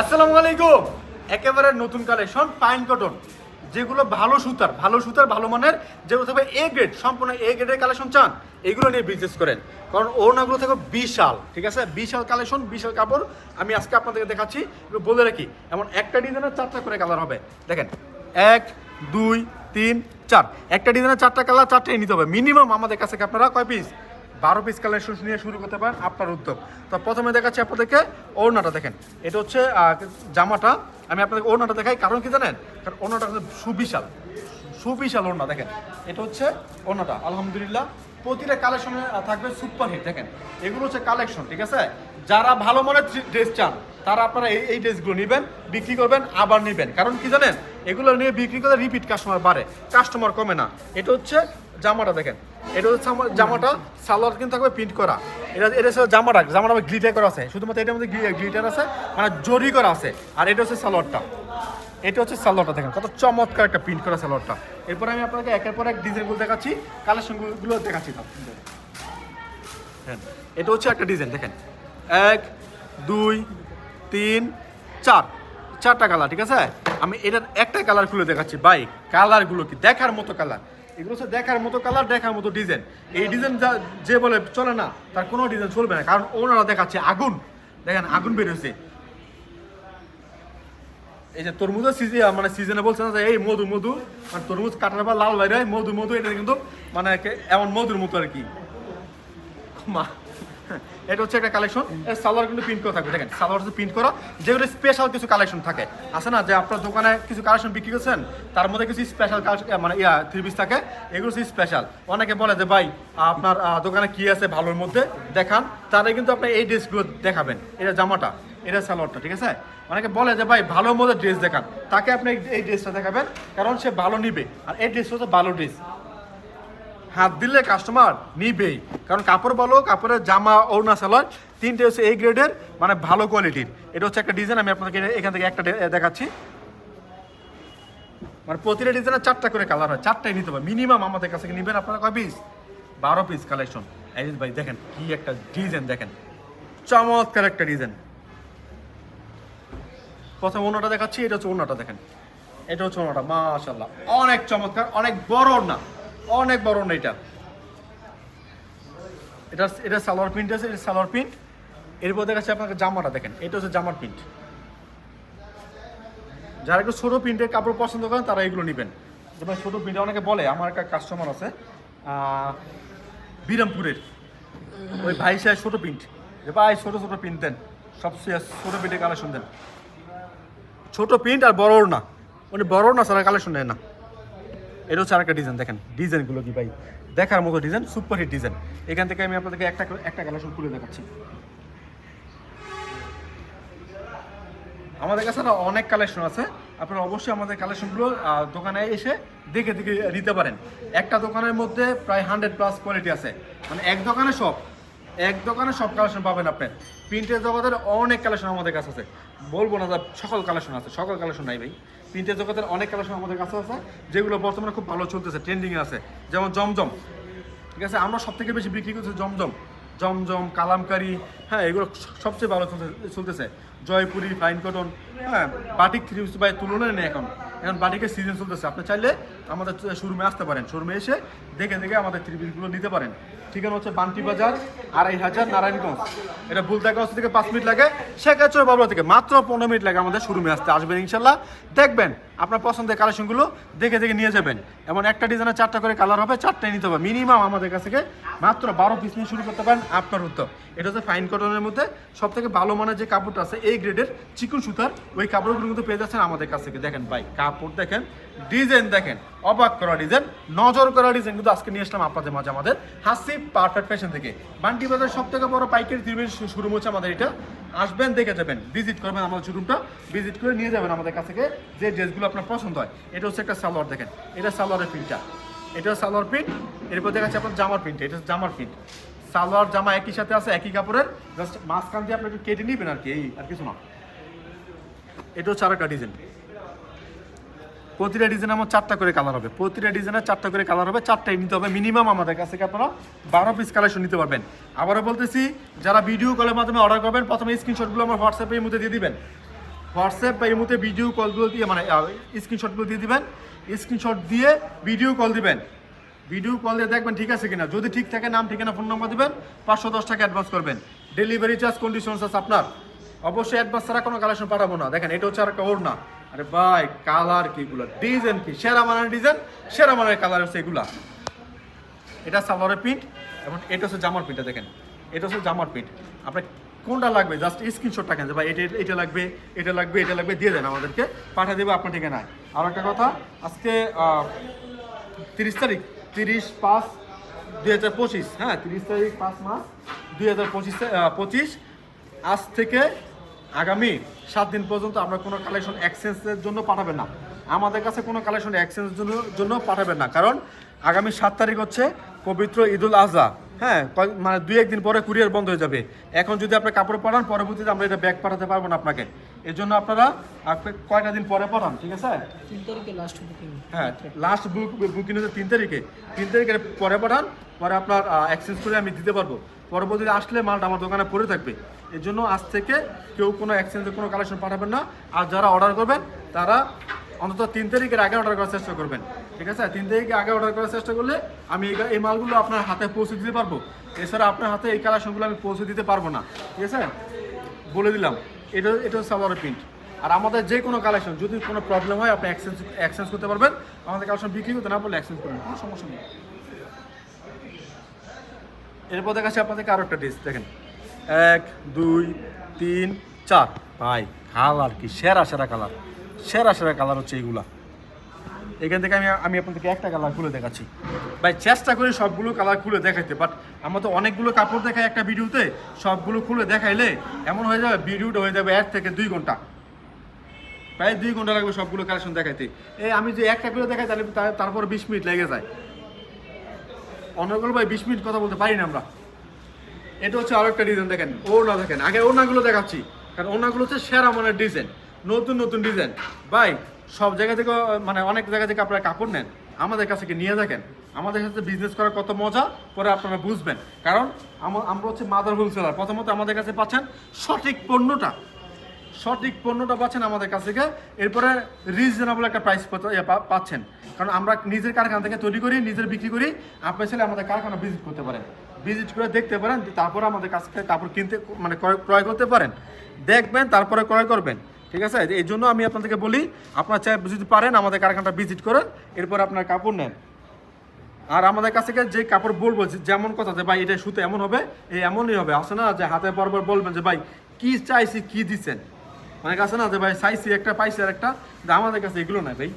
আসসালামু আলাইকুম। একেবারে নতুন কালেকশন পাইন কটন যেগুলো ভালো সুতার ভালো সুতার, ভালো মানের, যেগুলো থাকবে এ গ্রেড সম্পূর্ণ এ গ্রেডের কালেকশন চান, এগুলো নিয়ে বিজনেস করেন। কারণ ওনাগুলো থাকবে বিশাল, ঠিক আছে? বিশাল কালেকশন বিশাল কাপড়। আমি আজকে আপনাদেরকে দেখাচ্ছি বলে রাখি, এমন একটা ডিজাইনের চারটা করে কালার হবে। দেখেন, এক, দুই, তিন, চার। একটা ডিজাইনের চারটা কালার চারটাই নিতে হবে। মিনিমাম আমাদের কাছে আপনারা কয় পিস বারো পিস কালেকশন নিয়ে শুরু করতে পারেন আপনার উদ্যোগ। তো প্রথমে দেখাচ্ছি আপনাদেরকে ওড়নাটা দেখেন। এটা হচ্ছে জামাটা। আমি আপনাদের ওড়নাটা দেখাই, কারণ কি জানেন? কারণ ওড়নাটা সুবিশাল। সুবিশাল ওড়না, দেখেন। এটা হচ্ছে ওড়নাটা, আলহামদুলিল্লাহ। প্রতিটা কালেকশনে থাকবে সুপার হিট দেখেন। এগুলো হচ্ছে কালেকশন ঠিক আছে? যারা ভালো মানের ড্রেস চান, তারা আপনারা এই এই ড্রেসগুলো নেবেন, বিক্রি করবেন, আবার নেবেন। কারণ কি জানেন? এগুলো নিয়ে বিক্রি করে রিপিট কাস্টমার বাড়ে কাস্টমার কমে না। এটা হচ্ছে জামাটা, দেখেন। এটা হচ্ছে আমার জামাটা সালোয়ার কিন্তু থাকবে প্রিন্ট করা। এটা এটা হচ্ছে জামাটা জামাটা গ্লিটার করা আছে। শুধুমাত্র এটার মধ্যে গ্লিটার আছে মানে জরি করা আছে। আর এটা হচ্ছে সালোয়ারটা। এটা হচ্ছে সালোয়ারটা দেখেন, কত চমৎকার একটা প্রিন্ট করা সালোয়ারটা। এরপর আমি আপনাকে একের পর এক ডিজাইনগুলো দেখাচ্ছি কালেকশনগুলো দেখাচ্ছি হ্যাঁ এটা হচ্ছে একটা ডিজাইন দেখেন। এক, দুই, তিন, চার। চারটা কালার ঠিক আছে? আমি এটার একটা কালার খুলে দেখাচ্ছি বাই কালারগুলো কি? দেখার মতো কালার এগুলো হচ্ছে দেখার মতো কালার দেখার মতো ডিজাইন এই ডিজাইন যা যে বলে চলে না, তার কোনো ডিজাইন চলবে না, কারণ ওনারা দেখাচ্ছে আগুন। দেখেন, আগুন বেরোছে এই যে তরমুজের সিজন মানে সিজনে বলছে না যে, এই মধু মধু। মানে তরমুজ কাটার পর লাল বাইরে মধু মধু, এটা কিন্তু মানে এমন মধুর মতো আর কি। মা, এটা হচ্ছে একটা কালেকশন এর সালোয়ার কিন্তু প্রিন্ট করা থাকবে। দেখেন, সালোয়ার হচ্ছে প্রিন্ট করা। যেগুলো স্পেশাল কিছু কালেকশন থাকে। আছে না যে, আপনার দোকানে কিছু কালেকশন বিক্রি করছেন, তার মধ্যে কিছু স্পেশাল মানে ইয়া থ্রি পিস থাকে। এগুলো হচ্ছে স্পেশাল অনেকে বলে যে, ভাই, আপনার দোকানে কি আছে ভালোর মধ্যে? দেখান। তাহলে কিন্তু আপনি এই ড্রেসগুলো দেখাবেন। এটা জামাটা। এটা সালোয়ারটা, ঠিক আছে? অনেকে বলে যে, ভাই, ভালো মধ্যে ড্রেস দেখান। তাকে আপনি এই- ড্রেসটা দেখাবেন, কারণ সে ভালো নিবে। আর এই ড্রেসটা হচ্ছে ভালো ড্রেস হাত দিলে কাস্টমার নিবেই। কারণ কাপড় বলো, কাপড়ের জামা অরুণা সালোয়ার, তিনটে হচ্ছে এই গ্রেডের মানে ভালো কোয়ালিটির এটা হচ্ছে একটা ডিজাইন আমি আপনাকে এখান থেকে একটা দেখাচ্ছি। মানে প্রতিটা ডিজাইনের চারটা করে কালার হয়, চারটাই নিতে হবে। মিনিমাম আমাদের কাছে থেকে নেবেন আপনারা কয় পিস বারো পিস কালেকশন ভাই, দেখেন কি একটা ডিজাইন দেখেন। চমৎকার একটা ডিজাইন প্রথম ওনাটা দেখাচ্ছি, এটা হচ্ছে ওনাটা দেখেন। এটা হচ্ছে ওনাটা মাশাল্লাহ অনেক চমৎকার, অনেক বড় না অনেক বড় না এটা। এটা এটা সালোয়ার প্রিন্ট আছে, এটা সালোয়ার প্রিন্ট। এরপর দেখাচ্ছি আপনাকে জামাটা, দেখেন, এটা হচ্ছে জামার প্রিন্ট। যারা একটু ছোটো প্রিন্টের কাপড় পছন্দ করেন, তারা এগুলো নেবেন। যেমন ছোটো প্রিন্টে অনেকে বলে, আমার একটা কাস্টমার আছে বিরামপুরের। ওই ভাই সাহেব ছোটো প্রিন্ট। যে ভাই, ছোটো ছোটো প্রিন্ট দেন। সবচেয়ে ছোটো প্রিন্টের কালেকশন দেন। ছোট প্রিন্ট আর বড় না উনি বড় না সারা কালেকশন নেয় না। এটা হচ্ছে আরেকটা ডিজাইন দেখেন। ডিজাইনগুলো কি ভাই? দেখার মতো ডিজাইন সুপার হিট ডিজাইন এখান থেকে আমি আপনাদেরকে একটা একটা কালেকশন তুলে দেখাচ্ছি। আমাদের কাছে অনেক কালেকশন আছে। আপনারা অবশ্যই আমাদের কালেকশনগুলো দোকানে এসে দেখে দেখে নিতে পারেন। একটা দোকানের মধ্যে প্রায় হান্ড্রেড প্লাস কোয়ালিটি আছে। মানে এক দোকানে সব এক দোকানে সব কালেকশন পাবেন আপনি। প্রিন্টের জগতের অনেক কালেকশন আমাদের কাছে আছে। বলব না সকল কালেকশন আছে, সকল কালেকশন নাই ভাই। প্রিন্টের জগতের অনেক কালেকশন আমাদের কাছে আছে, যেগুলো বর্তমানে খুব ভালো চলতেছে ট্রেন্ডিংয়ে আছে। যেমন জমজম, ঠিক আছে? আমরা সব থেকে বেশি বিক্রি করছি জমজম। জমজম, কালামকারি হ্যাঁ এগুলো সবচেয়ে ভালো চলতে- চলতেছে। জয়পুরি ফাইন কটন হ্যাঁ বাটিক থ্রি বাই তুলনায় নেই এখন। এখন বাটিকের সিজন চলতেছে। আপনি চাইলে আমাদের শোরুমে আসতে পারেন। শোরুমে এসে দেখে দেখে আমাদের থ্রি পিসগুলো নিতে পারেন। ঠিকানা হচ্ছে বান্টি বাজার, আড়াই হাজার নারায়ণগঞ্জ। এটা বুলতাগঞ্জ থেকে পাঁচ মিনিট লাগে, শেখাচর বাবলা থেকে মাত্র পনেরো মিনিট লাগে আমাদের শোরুমে আসতে। আসবেন ইনশাল্লাহ। দেখবেন, আপনার পছন্দের কালেকশনগুলো দেখে দেখে নিয়ে যাবেন। এমন একটা ডিজাইনের চারটা করে কালার হবে, চারটাই নিতে হবে। মিনিমাম আমাদের কাছ থেকে মাত্র বারো পিস নিয়ে শুরু করতে পারেন আপনার উত্তর। এটা হচ্ছে ফাইন কটনের মধ্যে সব থেকে ভালো মানের যে কাপড়টা আছে এই গ্রেডের চিকন সুতার, ওই কাপড়গুলো কিন্তু পেয়ে যাচ্ছেন আমাদের কাছ থেকে। দেখেন ভাই, কাপড় দেখেন ডিজাইন দেখেন, অবাক করা ডিজাইন, নজর করা ডিজাইন কিন্তু আজকে নিয়ে আসলাম আপনাদের মাঝে আমাদের। হাসি পারফেক্ট ফ্যাশন থেকে। বান্টি বাজার সব থেকে বড় পাইকারি ত্রিবেশ শুরু হচ্ছে আমাদের এটা। আসবেন, দেখে যাবেন ভিজিট করবেন আমাদের শোরুমটা ভিজিট করে নিয়ে যাবেন আমাদের কাছ থেকে যে ড্রেসগুলো আপনার পছন্দ হয়। এটা হচ্ছে একটা সালোয়ার দেখেন, এটা সালোয়ারের প্রিন্টটা এটা সালোয়ার প্রিন্ট এরপর দেখা যাচ্ছে আপনার জামার প্রিন্ট এটা জামার প্রিন্ট সালোয়ার, জামা একই সাথে আছে, একই কাপড়ের জাস্ট মাঝখান দিয়ে আপনি একটু কেটে নিবেন আর কি, এই আর কিছু না। এটা হচ্ছে আরেকটা ডিজাইন প্রতিটা ডিজাইন আমার চারটা করে কালার হবে। প্রতিটা ডিজাইনের চারটা করে কালার হবে, চারটাই নিতে হবে মিনিমাম আমাদের কাছ থেকে আপনারা? বারো পিস কালেকশন নিতে পারবেন। আবারও বলতেছি, যারা ভিডিও কলের মাধ্যমে অর্ডার করবেন, প্রথমে স্ক্রিনশটগুলো আমার হোয়াটসঅ্যাপের মধ্যে দিয়ে দিবেন। হোয়াটসঅ্যাপ বা এই মুহূর্তে ভিডিও কলগুলো দিয়ে মানে স্ক্রিনশটগুলো দিয়ে দিবেন। স্ক্রিনশট দিয়ে ভিডিও কল দিবেন। ভিডিও কল দিয়ে দেখবেন ঠিক আছে কিনা। যদি ঠিক থাকে, নাম, ঠিকানা ফোন নম্বর দিবেন, পাঁচশো দশ টাকা অ্যাডভান্স করবেন। ডেলিভারি চার্জ কন্ডিশনস আছে আপনার। অবশ্যই অ্যাডভান্স ছাড়া কোনো কালেকশন পাঠাবো না। দেখেন, এটা হচ্ছে আর একটা ওড়না। আরে ভাই, কালার কি এগুলো? ডিজাইন কি? সেরা মানের ডিজাইন, সেরা মানের কালার হচ্ছে এগুলা। এটা সালোয়ারের প্রিন্ট, এবং এটা হচ্ছে জামার প্রিন্টটা দেখেন। এটা হচ্ছে জামার প্রিন্ট। আপনার কোনটা লাগবে? জাস্ট স্ক্রিনশট টাকেন যে, ভাই, এটা এটা লাগবে এটা লাগবে এটা লাগবে, দিয়ে দেন আমাদেরকে। পাঠিয়ে দেবে আপনার ঠিকানায়। আর একটা কথা, আজকে তিরিশ তারিখ, তিরিশ পাঁচ দুই হাজার পঁচিশ হ্যাঁ তিরিশ তারিখ পাঁচ মাস, দুই হাজার পঁচিশ পঁচিশ। আজ থেকে আগামী সাত দিন পর্যন্ত আমরা কোনো কালেকশন এক্সচেঞ্জের জন্য পাঠাবেন না। আমাদের কাছে কোনো কালেকশন এক্সচেঞ্জের জন্য জন্য পাঠাবেন না। কারণ আগামী সাত তারিখ হচ্ছে পবিত্র ঈদুল আজহা। হ্যাঁ মানে দুই একদিন পরে কুরিয়ার বন্ধ হয়ে যাবে। এখন যদি আপনি কাপড় পাঠান পরবর্তীতে আমরা এটা ব্যাগ পাঠাতে পারব না আপনাকে। এর জন্য আপনারা আপনি কয়টা দিন পরে পাঠান ঠিক আছে? তিন তারিখে লাস্ট বুকিং হ্যাঁ লাস্ট বুক বুকিং হচ্ছে তিন তারিখে। তিন তারিখের পরে পাঠান পরে আপনার এক্সচেঞ্জ করে আমি দিতে পারব। পরবর্তীতে আসলে মালটা আমার দোকানে পড়ে থাকবে। এর জন্য আজ থেকে কেউ কোনো এক্সচেঞ্জের কোনো কালেকশন পাঠাবেন না। আর যারা অর্ডার করবেন তারা অন্তত তিন তারিখের আগে অর্ডার করার চেষ্টা করবেন। ঠিক আছে? তিন তারিখে আগে অর্ডার করার চেষ্টা করলে আমি এই মালগুলো আপনার হাতে পৌঁছে দিতে পারব। এছাড়া আপনার হাতে এই কালেকশনগুলো আমি পৌঁছে দিতে পারব না। ঠিক আছে? বলে দিলাম। এটা এটা হচ্ছে সালোয়ার প্রিন্ট আর আমাদের যে কোনো কালেকশন যদি কোনো প্রবলেম হয়, আপনি এক্সচেঞ্জ এক্সচেঞ্জ করতে পারবেন। আমাদের কালেকশন বিক্রি করতে না পারলে এক্সচেঞ্জ করবেন কোনো সমস্যা নেই। এরপর দেখাচ্ছি আপনাদেরকে আরও একটা ড্রেস দেখেন। এক, দুই, তিন, চার। ভাই কালার কি? সেরা সেরা কালার সেরা সেরা কালার হচ্ছে এইগুলা এখান থেকে আমি আমি আপনাদেরকে একটা কালার খুলে দেখাচ্ছি। ভাই, চেষ্টা করি সবগুলো কালার খুলে দেখাইতে বাট আমরা তো অনেকগুলো কাপড় দেখাই একটা ভিডিওতে, সবগুলো খুলে দেখাইলে এমন হয়ে যাবে, ভিডিওটা হয়ে যাবে এক থেকে দুই ঘণ্টা। প্রায় দুই ঘণ্টা লাগবে সবগুলো কালেকশন দেখাইতে। এই আমি যে একটা করে দেখাই, তাহলে তারপর বিশ মিনিট লেগে যায়। অনেকগুলো ভাই, বিশ মিনিট কথা বলতে পারি না আমরা। এটা হচ্ছে আরও একটা ডিজাইন দেখেন, ওড়না দেখেন। আগে ওড়নাগুলো দেখাচ্ছি, কারণ ওড়নাগুলো হচ্ছে সেরা মানের ডিজাইন নতুন নতুন ডিজাইন ভাই, সব জায়গা থেকে মানে অনেক জায়গা থেকে আপনারা কাপড় নেন, আমাদের কাছে কি নিয়ে দেখেন আমাদের সাথে বিজনেস করার কত মজা, পরে আপনারা বুঝবেন। কারণ আমা- আমরা হচ্ছে মাদার হোলসেলার প্রথমত আমাদের কাছে পাচ্ছেন সঠিক পণ্যটা। সঠিক পণ্যটা পাচ্ছেন আমাদের কাছ থেকে, এরপরে রিজনেবল একটা প্রাইস পাচ্ছেন। কারণ আমরা নিজের কারখানা থেকে তৈরি করি, নিজের বিক্রি করি, আপনার ছেলে আমাদের কারখানা ভিজিট করতে পারেন ভিজিট করে দেখতে পারেন, তারপরে আমাদের কাছ থেকে কাপড় কিনতে মানে ক্রয় করতে পারেন। দেখবেন, তারপরে ক্রয় করবেন। ঠিক আছে? এই জন্য আমি আপনাদেরকে বলি, আপনার চাই যদি পারেন আমাদের কারখানাটা ভিজিট করেন, এরপর আপনার কাপড় নেন। আর আমাদের কাছ থেকে যে কাপড় বলব যেমন কথা যে ভাই, এটা সুতো এমন হবে, এই এমনই হবে। আসে না যে হাতে পরপর বলবেন যে ভাই, কি চাইছি, কি দিচ্ছেন অনেক আছে না যে ভাই, চাইছি একটা, পাইছি আর একটা আমাদের কাছে এগুলো নাই ভাই।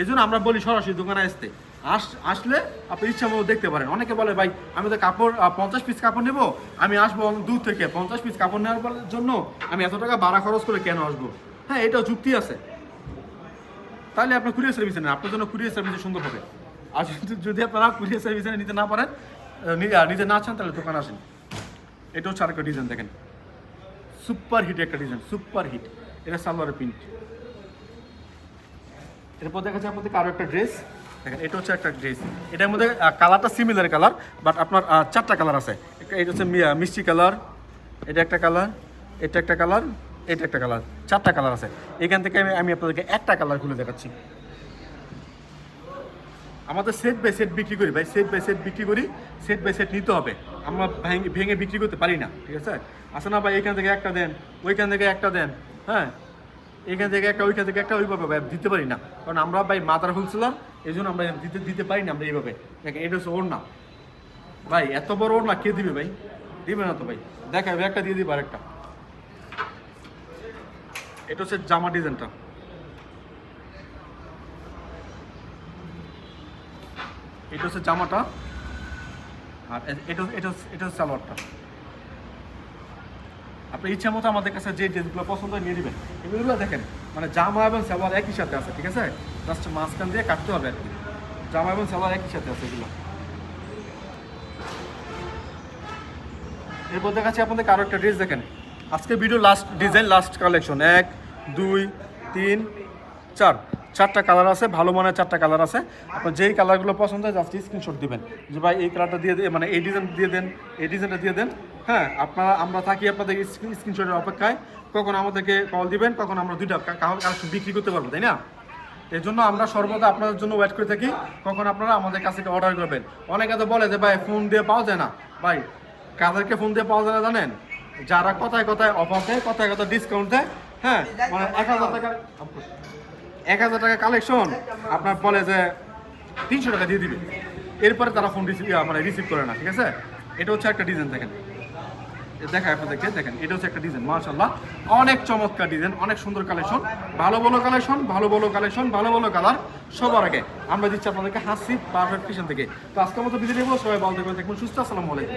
এই জন্য আমরা বলি সরাসরি দোকানে আসতে। আস আসলে আপনি ইচ্ছা মতো দেখতে পারেন। অনেকে বলে ভাই আমি তো কাপড় পঞ্চাশ পিস কাপড় নেব আমি আসব দূর থেকে পঞ্চাশ পিস কাপড় নেওয়ার জন্য আমি এত টাকা ভাড়া খরচ করে কেন আসব? হ্যাঁ এটাও যুক্তি আছে। তাহলে আপনার কুরিয়ার সার্ভিসে নেন আপনার জন্য কুরিয়ার সার্ভিসে সুন্দর হবে। আর যদি- আপনারা কুরিয়ার সার্ভিসে নিতে না পারেন আহ, নি- চান তাহলে দোকানে আসেন। এটা হচ্ছে আরেকটা ডিজাইন দেখেন। সুপার হিট একটা ডিজাইন সুপার হিট এটা সালোয়ার প্রিন্ট এরপর দেখা যাচ্ছে আপনাদের আরও একটা ড্রেস দেখেন, এটা হচ্ছে একটা ড্রেস এটার মধ্যে কালারটা সিমিলার কালার বাট আপনার চারটা কালার আছে। এটা হচ্ছে মিষ্টি কালার এটা একটা কালার এটা একটা কালার এটা একটা কালার চারটা কালার আছে। এখান থেকে আমি আমি আপনাদেরকে একটা কালার খুলে দেখাচ্ছি। আমাদের সেট বাই সেট বিক্রি করি, ভাই। সেট বাই সেট বিক্রি করি সেট বাই সেট নিতে হবে। আমরা ভেঙে ভেঙে বিক্রি করতে পারি না, ঠিক আছে? আসে না, ভাই এখান থেকে একটা দেন, ওইখান থেকে একটা দেন হ্যাঁ? এখান থেকে একটা, ওইখান থেকে একটা, ওইভাবে ভাই, দিতে পারি না। কারণ আমরা ভাই মাদার হোলসেলার এই জন্য আমরা দিতে দিতে পারি না আমরা এইভাবে। দেখেন, এটা হচ্ছে ওর না ভাই, এত বড় ওর না কে দিবে ভাই? দিবে না তো ভাই। দেখাবে একটা দিয়ে দিবে আরেকটা। এটা হচ্ছে জামা ডিজাইনটা। এটা হচ্ছে জামাটা। আর এটা এটা এটা হচ্ছে সালোয়ারটা। আপনার ইচ্ছা মতো আমাদের কাছে যে ড্রেসগুলো পছন্দ নিয়ে নেবেন। এগুলো দেখেন মানে জামা এবং সালোয়ার একই সাথে আছে, ঠিক আছে? জাস্ট মাঝখান দিয়ে কাটতে হবে আর কি। জামা এবং সালোয়ার একই সাথে আছে এগুলো। এরপর দেখাচ্ছি আপনাদের আরও একটা ড্রেস দেখেন। আজকে video last design last collection এক, দুই, তিন, চার। চারটা কালার আছে, ভালো মানের চারটা কালার আছে। আপনার যেই কালারগুলো পছন্দ হয় জাস্ট স্ক্রিনশট দিবেন। যে ভাই এই কালারটা দিয়ে দিয়ে মানে এই ডিজাইন দিয়ে দেন, এই ডিজাইনটা দিয়ে দেন। হ্যাঁ আপনারা, আমরা থাকি আপনাদের স্ক্রিনশটের অপেক্ষায়। কখন আমাদেরকে কল দিবেন, কখন আমরা দুইটা কালেকশন বিক্রি করতে পারব, তাই না? এর জন্য আমরা সর্বদা আপনাদের জন্য ওয়েট করে থাকি, কখন আপনারা আমাদের কাছ অর্ডার করবেন। অনেকে তো বলে যে, ভাই ফোন দিয়ে পাওয়া যায় না। ভাই, কাদেরকে ফোন দিয়ে পাওয়া যায় না জানেন? যারা কথায় কথায় অফার দেয়, কথায় কথায় ডিসকাউন্ট দেয় হ্যাঁ মানে এক হাজার টাকা এক হাজার টাকা কালেকশন আপনার বলে যে, তিনশো টাকা দিয়ে দিবে। এরপরে তারা ফোন রিসিভ মানে রিসিভ করে না, ঠিক আছে? এটা হচ্ছে একটা ডিজাইন দেখেন। দেখায় আপনাদেরকে, দেখেন, এটা হচ্ছে একটা ডিজাইন মার্শাল্লাহ অনেক চমৎকার ডিজাইন অনেক সুন্দর কালেকশন ভালো ভালো কালেকশন ভালো ভালো কালেকশন ভালো ভালো কালার সবার আগে। আমরা দিচ্ছি আপনাদেরকে হাসি পারফেক্ট ফিশন থেকে। তো আজকের মতো বিদায় নেব, সবাই ভালো থাকবেন, দেখুন সুস্থ, আসসালামু আলাইকুম।